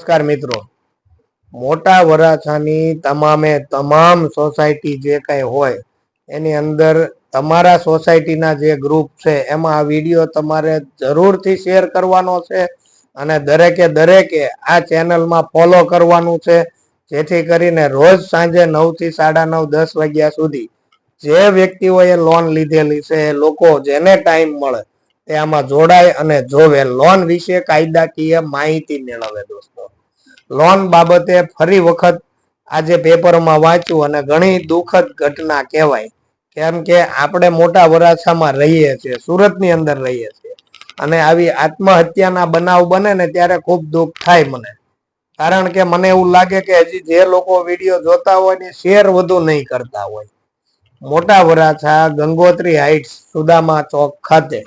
નમસ્કાર મિત્રો. મોટા વરાછાની તમામે તમામ સોસાયટી જે કંઈ હોય, એની અંદર તમારા સોસાયટીના જે ગ્રુપ છે, એમાં આ વીડિયો તમારે જરૂરથી શેર કરવાનો છે અને દરેકે દરેકે આ ચેનલમાં ફોલો કરવાનું છે. જેથી કરીને રોજ સાંજે નવથી સાડા નવ, દસ વાગ્યા સુધી જે વ્યક્તિઓએ લોન લીધેલી છે, એ લોકો જેને ટાઈમ મળે તે આમાં જોડાય અને જોવે. લોન વિશે કાયદાકીય માહિતી મેળવે દોસ્તો. લોન બાબતે ફરી વખત આજે પેપરમાં વાંચ્યું અને ઘણી દુઃખદ ઘટના કહેવાય. કેમ કે આપણે મોટા વરાછામાં રહીએ છીએ, સુરતની અંદર રહીએ છીએ. અને આવી આત્મહત્યાના બનાવ બને ને ત્યારે ખૂબ દુઃખ થાય મને. કારણ કે મને એવું લાગે કે હજી જે લોકો વીડિયો જોતા હોય ને શેર વધુ નહીં કરતા હોય. મોટા વરાછા ગંગોત્રી હાઇટ્સ સુદામા ચોક ખાતે.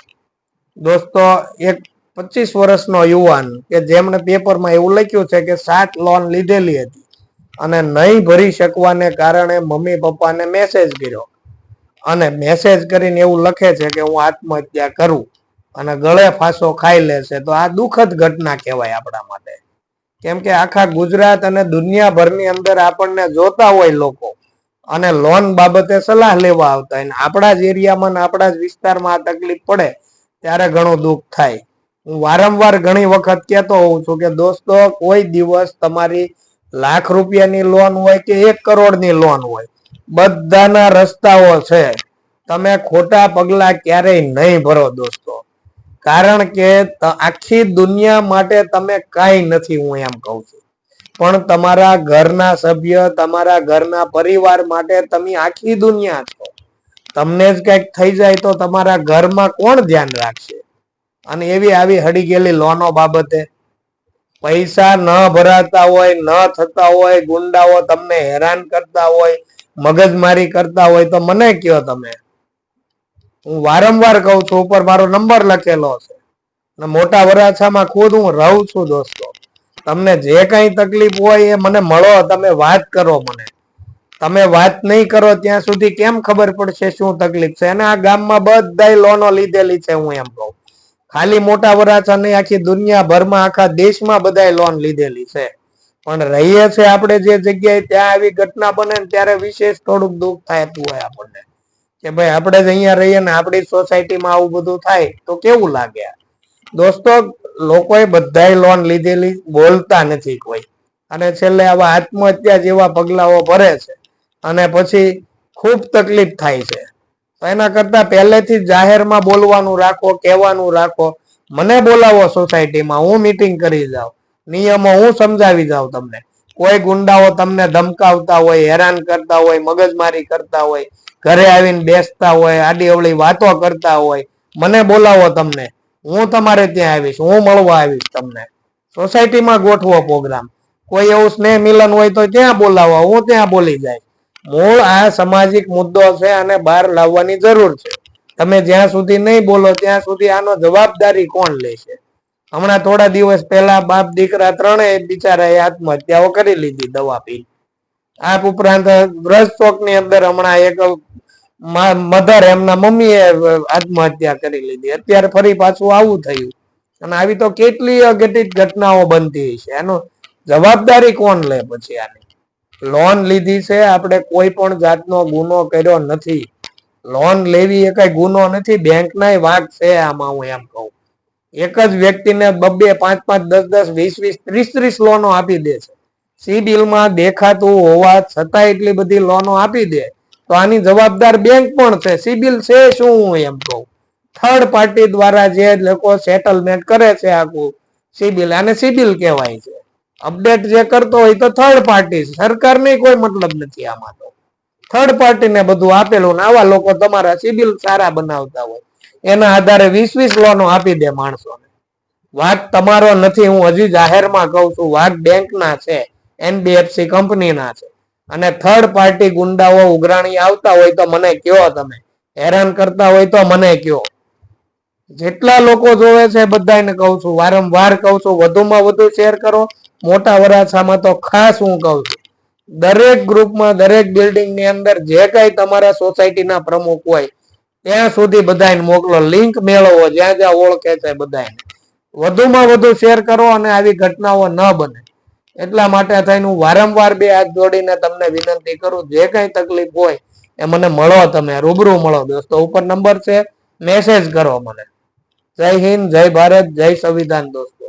દોસ્તો, એક પચીસ વર્ષનો યુવાન કે જેમણે પેપરમાં એવું લખ્યું છે કે સાત લોન લીધેલી હતી અને નહીં ભરી શકવાને કારણે મમ્મી પપ્પાને મેસેજ કર્યો. અને મેસેજ કરીને એવું લખે છે કે હું આત્મહત્યા કરું અને ગળે ફાંસો ખાઈ લેશે તો આ દુઃખદ ઘટના કહેવાય આપણા માટે. કેમ કે આખા ગુજરાત અને દુનિયાભરની અંદર આપણને જોતા હોય લોકો અને લોન બાબતે સલાહ લેવા આવતા હોય. આપણા જ એરિયામાં આપણા જ વિસ્તારમાં આ તકલીફ પડે ત્યારે ઘણું દુઃખ થાય. હું વારંવાર ઘણી વખત કહેતો હોઉં છું કે, દોસ્તો, કોઈ દિવસ તમારી લાખ રૂપિયાની લોન હોય કે એક કરોડની લોન હોય, બધાના રસ્તાઓ છે. તમે ખોટા પગલા ક્યારેય નહીં ભરો, દોસ્તો. કારણ કે આખી દુનિયા માટે તમે કાંઈ નથી, હું એમ કહું છું. પણ તમારા ઘરના સભ્ય, તમારા ઘરના પરિવાર માટે તમે આખી દુનિયા તમને જ કંઈક થઈ જાય તો તમારા ઘરમાં કોણ ધ્યાન રાખશે? અને એવી આવી હડી ગયેલી લોનો બાબતે પૈસા ન ભરાતા હોય, ન થતા હોય, ગુંડાઓ તમને હેરાન કરતા હોય, મગજમારી કરતા હોય તો મને કયો તમે? હું વારંવાર કહું છું, ઉપર મારો નંબર લખેલો છે. અને મોટા વરાછામાં ખુદ હું રહું છું, દોસ્તો. તમને જે કઈ તકલીફ હોય એ મને મળો, તમે વાત કરો મને. તમે વાત નહીં કરો ત્યાં સુધી કેમ ખબર પડશે શું તકલીફ છે? અને આ ગામમાં બધાય લોનો લીધેલી છે હું એમ કહું. ખાલી મોટા વરાછા નહીં, આખી દુનિયાભરમાં, આખા દેશમાં બધાય લોન લીધેલી છે. પણ રહીએ છે આપણે જે જગ્યાએ, ત્યાં આવી ઘટના બને ત્યારે વિશેષ થોડુંક દુઃખ થતું હોય આપણને. કે ભાઈ, આપણે જ અહીંયા રહીએ ને આપણી સોસાયટીમાં આવું બધું થાય, તો કેવું લાગે દોસ્તો, લોકોએ બધાય લોન લીધેલી, બોલતા નથી કોઈ. અને છેલ્લે આવા આત્મહત્યા જેવા પગલાઓ ભરે છે. અને પછી ખૂબ તકલીફ થાય છે. તો એના કરતા પહેલેથી જાહેરમાં બોલવાનું રાખો, કહેવાનું રાખો. મને બોલાવો સોસાયટીમાં, હું મીટિંગ કરી જાઉં. નિયમો હું સમજાવી જાઉં તમને. કોઈ ગુંડાઓ તમને ધમકાવતા હોય, હેરાન કરતા હોય, મગજમારી કરતા હોય, ઘરે આવીને બેસતા હોય, આડી અવળી વાતો કરતા હોય, મને બોલાવો તમને. હું તમારે ત્યાં આવીશ, હું મળવા આવીશ તમને. સોસાયટીમાં ગોઠવો પ્રોગ્રામ. કોઈ એવું સ્નેહ મિલન હોય તો ત્યાં બોલાવો, હું ત્યાં બોલી જાય. મૂળ આ સામાજિક મુદ્દો છે અને બહાર લાવવાની જરૂર છે. તમે જ્યાં સુધી નહીં બોલો ત્યાં સુધી આનો જવાબદારી કોણ લેશે હમણાં થોડા દિવસ પહેલા બાપ દીકરા ત્રણેય બિચારાએ આત્મહત્યાઓ કરી લીધી દવા પી. આ ઉપરાંત વ્રજ ચોક અંદર હમણાં એક મધર એમના મમ્મીએ આત્મહત્યા કરી લીધી. અત્યારે ફરી પાછું આવું થયું. અને આવી તો કેટલી અઘટિત ઘટનાઓ બનતી છે એનો જવાબદારી કોણ લે પછી આની? લોન લીધી છે, આપણે કોઈ પણ જાતનો ગુનો કર્યો નથી. લોન લેવી એ કઈ ગુનો નથી બેંકના વાંક છે આમાં હું એમ કહું. એક જ વ્યક્તિને બબે પાંચ પાંચ દસ દસ વીસ વીસ ત્રીસ ત્રીસ લોનો આપી દે છે. સિબિલમાં દેખાતું હોવા છતાં એટલી બધી લોનો આપી દે. તો આની જવાબદાર બેંક પણ છે. સિબિલ છે શું હું એમ કહું? થર્ડ પાર્ટી દ્વારા જે લોકો સેટલમેન્ટ કરે છે આખું સિબિલ આને સિબિલ કહેવાય છે. અપડેટ જે કરતો હોય તો થર્ડ પાર્ટી સરકારને કોઈ મતલબ નથી આમાં તો. થર્ડ પાર્ટીને બધું આપેલું ને આવા લોકો તમારા સિબિલ સારા બનાવતા હોય. એના આધારે વીસ વીસ લોનો આપી દે માણસોને. વાક તમારો નથી, હું હજી જાહેરમાં કહું છું વાક બેંકના છે એનબીએફસી કંપનીના છે. અને થર્ડ પાર્ટી ગુંડાઓ ઉઘરાણી આવતા હોય તો મને કયો તમે. હેરાન કરતા હોય તો મને કયો જેટલા લોકો જોવે છે બધાને કહું છું, વારંવાર કહું છું, વધુમાં વધુ શેર કરો. મોટા વરાછામાં તો ખાસ હું કહું છું. દરેક ગ્રુપમાં, દરેક બિલ્ડિંગની અંદર જે કઈ તમારા સોસાયટીના પ્રમુખ હોય, ત્યાં સુધી બધાને મોકલો. લિંક મેળવો, જ્યાં જ્યાં ઓળખે છે બધાને વધુમાં વધુ શેર કરો અને આવી ઘટનાઓ ન બને. એટલા માટે થઈને હું વારંવાર બે હાથ જોડીને તમને વિનંતી કરું, જે કઈ તકલીફ હોય એ મને મળો તમે, રૂબરૂ મળો દોસ્તો. ઉપર નંબર છે, મેસેજ કરો મને. જય હિન્દ, જય ભારત, જય સંવિધાન દોસ્તો.